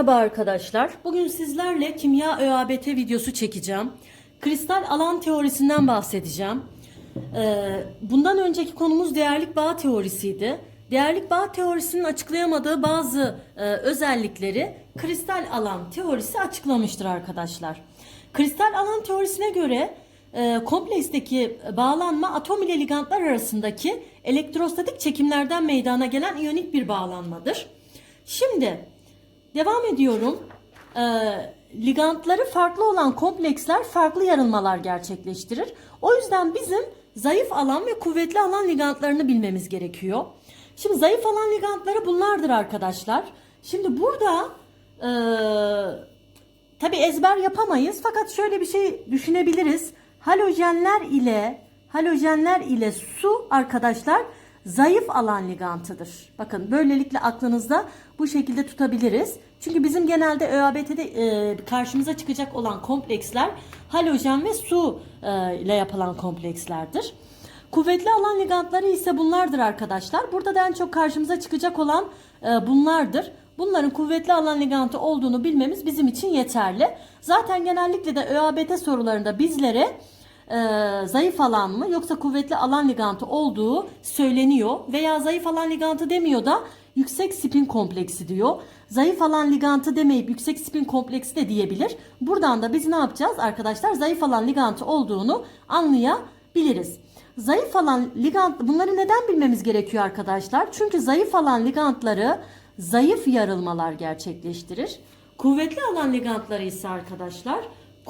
Merhaba arkadaşlar. Bugün sizlerle kimya ÖABT videosu çekeceğim. Kristal alan teorisinden bahsedeceğim. Ee, bundan önceki konumuz değerlik bağ teorisiydi. Değerlik bağ teorisinin açıklayamadığı bazı e, özellikleri kristal alan teorisi açıklamıştır arkadaşlar. Kristal alan teorisine göre e, kompleksteki bağlanma atom ile ligandlar arasındaki elektrostatik çekimlerden meydana gelen iyonik bir bağlanmadır. Şimdi devam ediyorum. E, ligandları farklı olan kompleksler farklı yarılmalar gerçekleştirir. O yüzden bizim zayıf alan ve kuvvetli alan ligandlarını bilmemiz gerekiyor. Şimdi zayıf alan ligandları bunlardır arkadaşlar. Şimdi burada e, Tabi ezber yapamayız fakat şöyle bir şey düşünebiliriz. Halojenler ile halojenler ile su arkadaşlar zayıf alan ligantıdır. Bakın böylelikle aklınızda bu şekilde tutabiliriz. Çünkü bizim genelde ÖABT'de e, karşımıza çıkacak olan kompleksler halojen ve su e, ile yapılan komplekslerdir. Kuvvetli alan ligantları ise bunlardır arkadaşlar. Burada da en çok karşımıza çıkacak olan e, bunlardır. Bunların kuvvetli alan ligantı olduğunu bilmemiz bizim için yeterli. Zaten genellikle de ÖABT sorularında bizlere e, zayıf alan mı yoksa kuvvetli alan ligantı olduğu söyleniyor. Veya zayıf alan ligantı demiyor da yüksek spin kompleksi diyor. Zayıf alan ligantı demeyip yüksek spin kompleksi de diyebilir. Buradan da biz ne yapacağız arkadaşlar? Zayıf alan ligantı olduğunu anlayabiliriz. Zayıf alan ligant bunları neden bilmemiz gerekiyor arkadaşlar? Çünkü zayıf alan ligantları zayıf yarılmalar gerçekleştirir. Kuvvetli alan ligantları ise arkadaşlar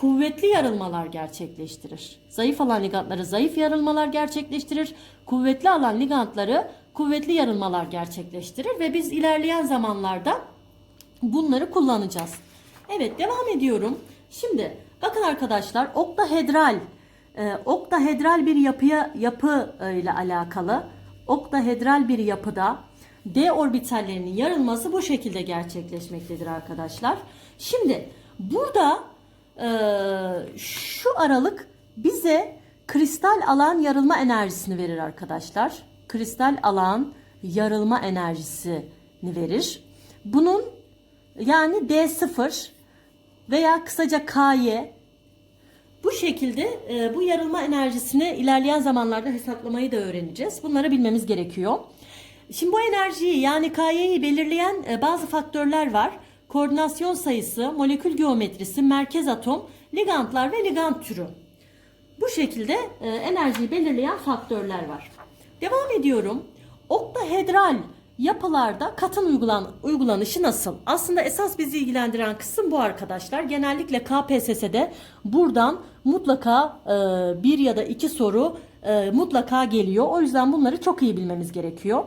kuvvetli yarılmalar gerçekleştirir. Zayıf alan ligantları zayıf yarılmalar gerçekleştirir. Kuvvetli alan ligantları kuvvetli yarılmalar gerçekleştirir ve biz ilerleyen zamanlarda bunları kullanacağız. Evet devam ediyorum. Şimdi bakın arkadaşlar oktahedral e, oktahedral bir yapıya yapı e, ile alakalı oktahedral bir yapıda D orbitallerinin yarılması bu şekilde gerçekleşmektedir arkadaşlar. Şimdi burada şu aralık bize kristal alan yarılma enerjisini verir arkadaşlar. Kristal alan yarılma enerjisini verir. Bunun yani D0 veya kısaca K'y bu şekilde e, bu yarılma enerjisini ilerleyen zamanlarda hesaplamayı da öğreneceğiz. Bunları bilmemiz gerekiyor. Şimdi bu enerjiyi yani K'yi belirleyen e, bazı faktörler var. Koordinasyon sayısı, molekül geometrisi, merkez atom, ligandlar ve ligand türü. Bu şekilde e, enerjiyi belirleyen faktörler var. Devam ediyorum. Oktahedral yapılarda katın uygulan, uygulanışı nasıl? Aslında esas bizi ilgilendiren kısım bu arkadaşlar. Genellikle KPSS'de buradan mutlaka e, bir ya da iki soru e, mutlaka geliyor. O yüzden bunları çok iyi bilmemiz gerekiyor.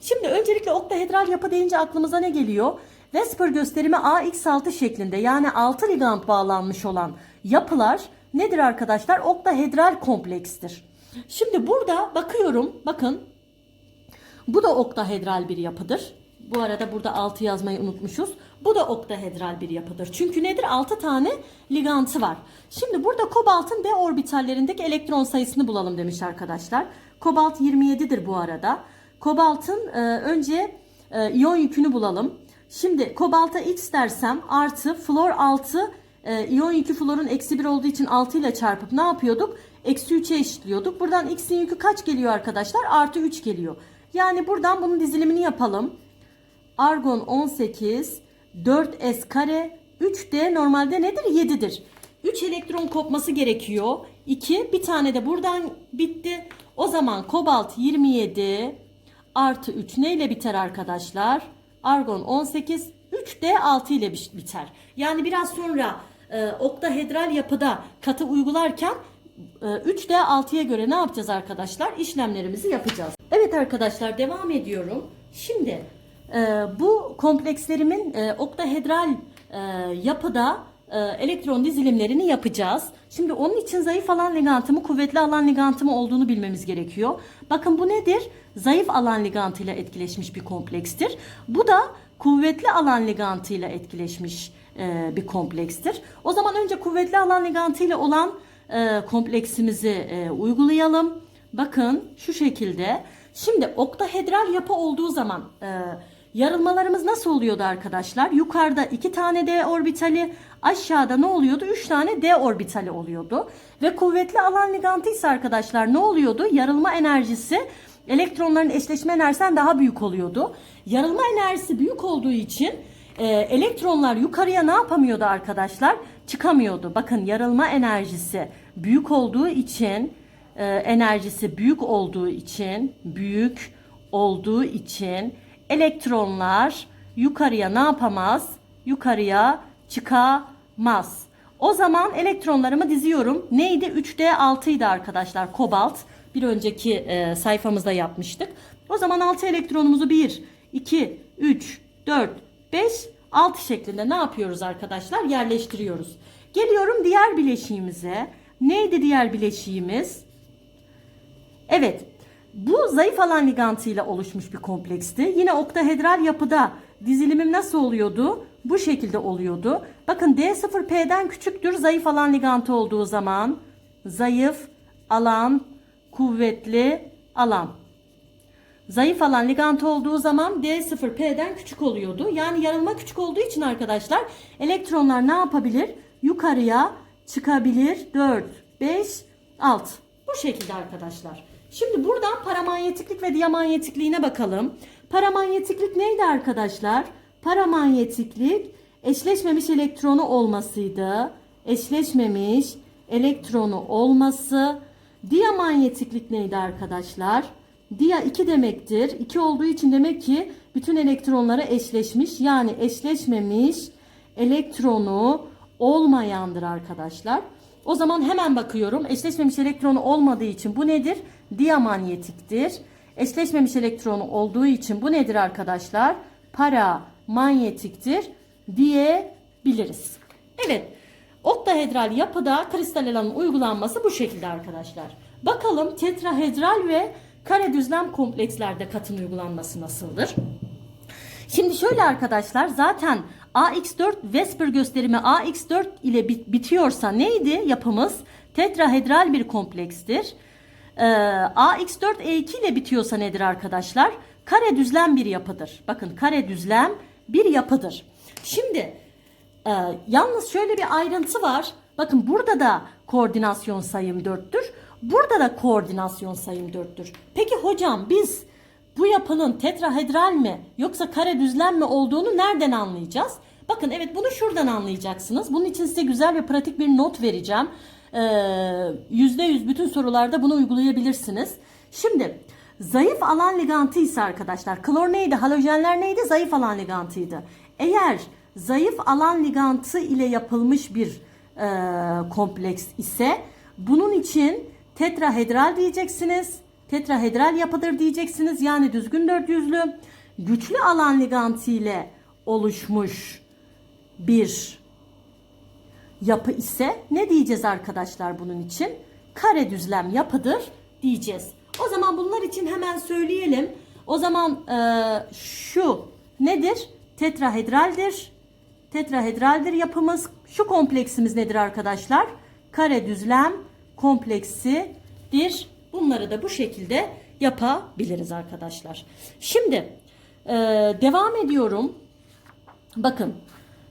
Şimdi öncelikle oktahedral yapı deyince aklımıza ne geliyor? Vesper gösterimi AX6 şeklinde yani 6 ligand bağlanmış olan yapılar nedir arkadaşlar? Oktahedral komplekstir. Şimdi burada bakıyorum bakın bu da oktahedral bir yapıdır. Bu arada burada 6 yazmayı unutmuşuz. Bu da oktahedral bir yapıdır. Çünkü nedir? 6 tane ligantı var. Şimdi burada kobaltın D orbitallerindeki elektron sayısını bulalım demiş arkadaşlar. Kobalt 27'dir bu arada. Kobaltın e, önce e, iyon yükünü bulalım. Şimdi kobalta x dersem artı flor 6 e, iyon yükü florun eksi 1 olduğu için 6 ile çarpıp ne yapıyorduk? Eksi 3'e eşitliyorduk. Buradan x'in yükü kaç geliyor arkadaşlar? Artı 3 geliyor. Yani buradan bunun dizilimini yapalım. Argon 18, 4s kare, 3d normalde nedir? 7'dir. 3 elektron kopması gerekiyor. 2, bir tane de buradan bitti. O zaman kobalt 27 artı 3 ne ile biter arkadaşlar? Argon 18, 3d 6 ile biter. Yani biraz sonra e, oktahedral yapıda katı uygularken 3D 6'ya göre ne yapacağız arkadaşlar? İşlemlerimizi yapacağız. Evet arkadaşlar devam ediyorum. Şimdi e, bu komplekslerimin e, oktahedral e, yapıda elektron dizilimlerini yapacağız. Şimdi onun için zayıf alan ligantı mı kuvvetli alan ligantı mı olduğunu bilmemiz gerekiyor. Bakın bu nedir? Zayıf alan ligantıyla etkileşmiş bir komplekstir. Bu da kuvvetli alan ligantıyla etkileşmiş e, bir komplekstir. O zaman önce kuvvetli alan ligantıyla olan e, kompleksimizi e, uygulayalım. Bakın şu şekilde. Şimdi oktahedral yapı olduğu zaman e, Yarılmalarımız nasıl oluyordu arkadaşlar? Yukarıda iki tane D orbitali, aşağıda ne oluyordu? Üç tane D orbitali oluyordu. Ve kuvvetli alan ligantı arkadaşlar ne oluyordu? Yarılma enerjisi elektronların eşleşme enerjisinden daha büyük oluyordu. Yarılma enerjisi büyük olduğu için e, elektronlar yukarıya ne yapamıyordu arkadaşlar? Çıkamıyordu. Bakın yarılma enerjisi büyük olduğu için e, enerjisi büyük olduğu için büyük olduğu için elektronlar yukarıya ne yapamaz? Yukarıya çıkamaz. O zaman elektronlarımı diziyorum. Neydi? 3D 6 idi arkadaşlar. Kobalt. Bir önceki e, sayfamızda yapmıştık. O zaman 6 elektronumuzu 1, 2, 3, 4, 5, 6 şeklinde ne yapıyoruz arkadaşlar? Yerleştiriyoruz. Geliyorum diğer bileşiğimize. Neydi diğer bileşiğimiz? Evet. Bu zayıf alan ligantıyla oluşmuş bir kompleksti. Yine oktahedral yapıda dizilimim nasıl oluyordu? Bu şekilde oluyordu. Bakın D0P'den küçüktür zayıf alan ligantı olduğu zaman. Zayıf alan, kuvvetli alan. Zayıf alan ligantı olduğu zaman D0P'den küçük oluyordu. Yani yarılma küçük olduğu için arkadaşlar elektronlar ne yapabilir? Yukarıya çıkabilir. 4, 5, 6. Bu şekilde arkadaşlar. Şimdi buradan paramanyetiklik ve diyamanyetikliğine bakalım. Paramanyetiklik neydi arkadaşlar? Paramanyetiklik eşleşmemiş elektronu olmasıydı. Eşleşmemiş elektronu olması. Diyamanyetiklik neydi arkadaşlar? Dia 2 demektir. 2 olduğu için demek ki bütün elektronlara eşleşmiş. Yani eşleşmemiş elektronu olmayandır arkadaşlar. O zaman hemen bakıyorum. Eşleşmemiş elektronu olmadığı için bu nedir? Diyamanyetiktir. Eşleşmemiş elektronu olduğu için bu nedir arkadaşlar? Paramanyetiktir diyebiliriz. Evet. Oktahedral yapıda kristal alanın uygulanması bu şekilde arkadaşlar. Bakalım tetrahedral ve kare düzlem komplekslerde katın uygulanması nasıldır? Şimdi şöyle arkadaşlar zaten AX4 Vesper gösterimi AX4 ile bit- bitiyorsa neydi yapımız? Tetrahedral bir komplekstir. Ee, AX4E2 ile bitiyorsa nedir arkadaşlar? Kare düzlem bir yapıdır. Bakın kare düzlem bir yapıdır. Şimdi e, yalnız şöyle bir ayrıntı var. Bakın burada da koordinasyon sayım 4'tür. Burada da koordinasyon sayım 4'tür. Peki hocam biz bu yapının tetrahedral mi yoksa kare düzlem mi olduğunu nereden anlayacağız? Bakın evet bunu şuradan anlayacaksınız. Bunun için size güzel ve pratik bir not vereceğim. Ee, %100 bütün sorularda bunu uygulayabilirsiniz. Şimdi zayıf alan ligantı ise arkadaşlar klor neydi? Halojenler neydi? Zayıf alan ligantıydı. Eğer zayıf alan ligantı ile yapılmış bir e, kompleks ise bunun için tetrahedral diyeceksiniz. Tetrahedral yapıdır diyeceksiniz. Yani düzgün dört yüzlü. Güçlü alan ligantı ile oluşmuş bir yapı ise ne diyeceğiz arkadaşlar bunun için? Kare düzlem yapıdır diyeceğiz. O zaman bunlar için hemen söyleyelim. O zaman e, şu nedir? Tetrahedraldir. Tetrahedraldir yapımız. Şu kompleksimiz nedir arkadaşlar? Kare düzlem kompleksidir. Bunları da bu şekilde yapabiliriz arkadaşlar. Şimdi e, devam ediyorum. Bakın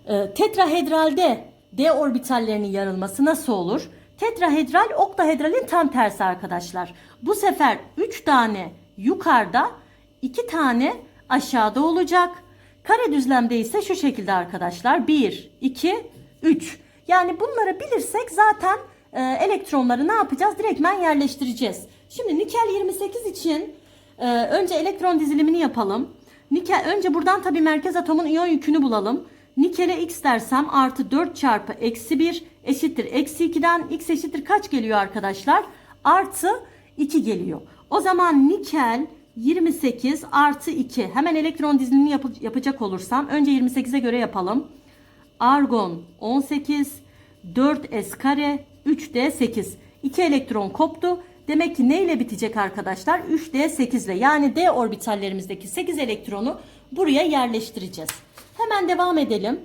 e, tetrahedralde D orbitallerinin yarılması nasıl olur? Tetrahedral oktahedralin tam tersi arkadaşlar. Bu sefer 3 tane yukarıda 2 tane aşağıda olacak. Kare düzlemde ise şu şekilde arkadaşlar. 1, 2, 3. Yani bunları bilirsek zaten e, elektronları ne yapacağız? Direktmen yerleştireceğiz. Şimdi nikel 28 için e, önce elektron dizilimini yapalım. Nikel önce buradan tabii merkez atomun iyon yükünü bulalım. Nikele x dersem artı 4 çarpı eksi 1 eşittir eksi 2'den x eşittir kaç geliyor arkadaşlar? Artı 2 geliyor. O zaman nikel 28 artı 2 hemen elektron dizilimini yap- yapacak olursam önce 28'e göre yapalım. Argon 18 4s kare 3d 8 2 elektron koptu. Demek ki ne ile bitecek arkadaşlar? 3d 8 ile yani d orbitallerimizdeki 8 elektronu buraya yerleştireceğiz. Hemen devam edelim.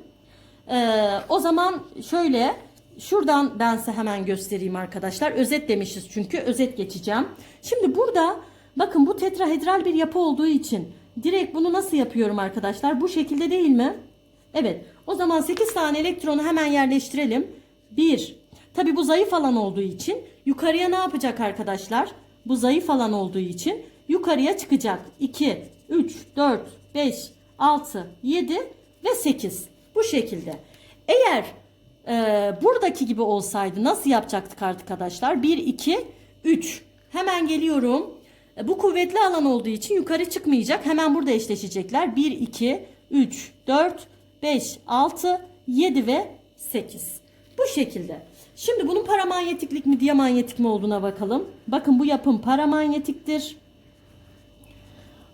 Ee, o zaman şöyle şuradan ben size hemen göstereyim arkadaşlar. Özet demişiz çünkü özet geçeceğim. Şimdi burada bakın bu tetrahedral bir yapı olduğu için Direkt bunu nasıl yapıyorum arkadaşlar? Bu şekilde değil mi? Evet. O zaman 8 tane elektronu hemen yerleştirelim. 1. Tabi bu zayıf alan olduğu için yukarıya ne yapacak arkadaşlar? Bu zayıf alan olduğu için yukarıya çıkacak. 2, 3, 4, 5, 6, 7 ve 8. Bu şekilde. Eğer e, buradaki gibi olsaydı nasıl yapacaktık arkadaşlar? 1, 2, 3. Hemen geliyorum. E, Bu kuvvetli alan olduğu için yukarı çıkmayacak. Hemen burada eşleşecekler. 1, 2, 3, 4, 5, 6, 7 ve 8. Bu şekilde. Şimdi bunun paramanyetiklik mi diyamanyetik mi olduğuna bakalım. Bakın bu yapım paramanyetiktir.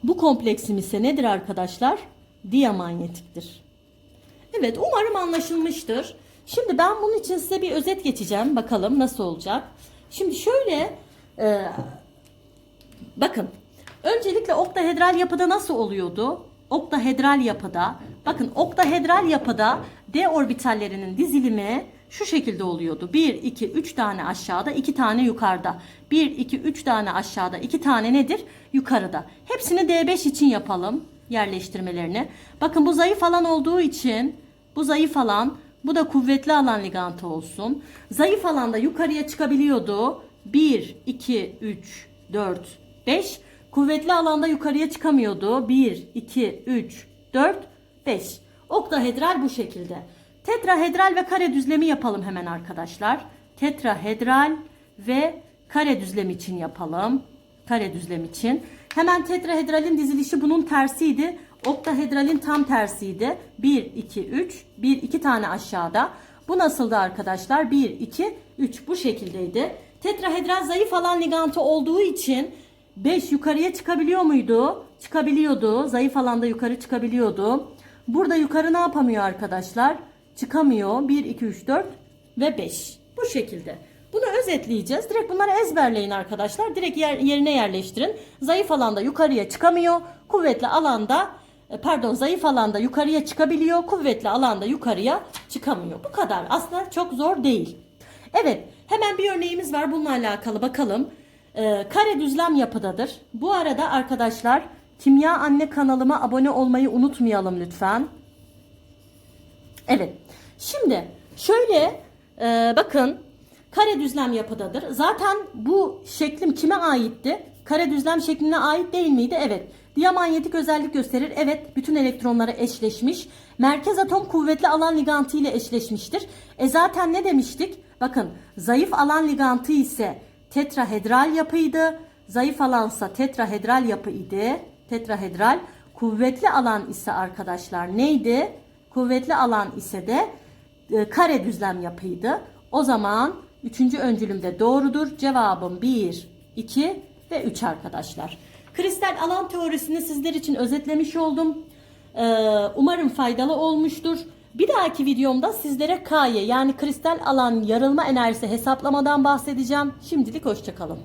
Bu kompleksim ise nedir arkadaşlar? Diyamanyetiktir. Evet umarım anlaşılmıştır. Şimdi ben bunun için size bir özet geçeceğim. Bakalım nasıl olacak. Şimdi şöyle e, bakın öncelikle oktahedral yapıda nasıl oluyordu? Oktahedral yapıda bakın oktahedral yapıda d orbitallerinin dizilimi şu şekilde oluyordu. 1, 2, 3 tane aşağıda, 2 tane yukarıda. 1, 2, 3 tane aşağıda, 2 tane nedir? Yukarıda. Hepsini D5 için yapalım yerleştirmelerini. Bakın bu zayıf alan olduğu için bu zayıf alan, bu da kuvvetli alan ligantı olsun. Zayıf alanda yukarıya çıkabiliyordu. 1, 2, 3, 4, 5. Kuvvetli alanda yukarıya çıkamıyordu. 1, 2, 3, 4, 5. Oktahedral bu şekilde. Tetrahedral ve kare düzlemi yapalım hemen arkadaşlar. Tetrahedral ve kare düzlem için yapalım. Kare düzlem için. Hemen tetrahedralin dizilişi bunun tersiydi. Oktahedralin tam tersiydi. 1, 2, 3. 1, 2 tane aşağıda. Bu nasıldı arkadaşlar? 1, 2, 3 bu şekildeydi. Tetrahedral zayıf alan ligantı olduğu için 5 yukarıya çıkabiliyor muydu? Çıkabiliyordu. Zayıf alanda yukarı çıkabiliyordu. Burada yukarı ne yapamıyor arkadaşlar? Çıkamıyor. 1, 2, 3, 4 ve 5. Bu şekilde. Bunu özetleyeceğiz. Direkt bunları ezberleyin arkadaşlar. Direkt yer, yerine yerleştirin. Zayıf alanda yukarıya çıkamıyor. Kuvvetli alanda e, pardon zayıf alanda yukarıya çıkabiliyor. Kuvvetli alanda yukarıya çıkamıyor. Bu kadar. Aslında çok zor değil. Evet. Hemen bir örneğimiz var. Bununla alakalı bakalım. Ee, kare düzlem yapıdadır. Bu arada arkadaşlar Kimya Anne kanalıma abone olmayı unutmayalım lütfen. Evet. Şimdi şöyle e, bakın kare düzlem yapıdadır. Zaten bu şeklim kime aitti? Kare düzlem şekline ait değil miydi? Evet. Diyamanyetik özellik gösterir. Evet. Bütün elektronları eşleşmiş. Merkez atom kuvvetli alan ligantı ile eşleşmiştir. E zaten ne demiştik? Bakın zayıf alan ligantı ise tetrahedral yapıydı. Zayıf alansa tetrahedral yapı idi. Tetrahedral. Kuvvetli alan ise arkadaşlar neydi? Kuvvetli alan ise de e, kare düzlem yapıydı. O zaman üçüncü öncülümde doğrudur. Cevabım 1, 2 ve 3 arkadaşlar. Kristal alan teorisini sizler için özetlemiş oldum. Ee, umarım faydalı olmuştur. Bir dahaki videomda sizlere K'ye yani kristal alan yarılma enerjisi hesaplamadan bahsedeceğim. Şimdilik hoşçakalın.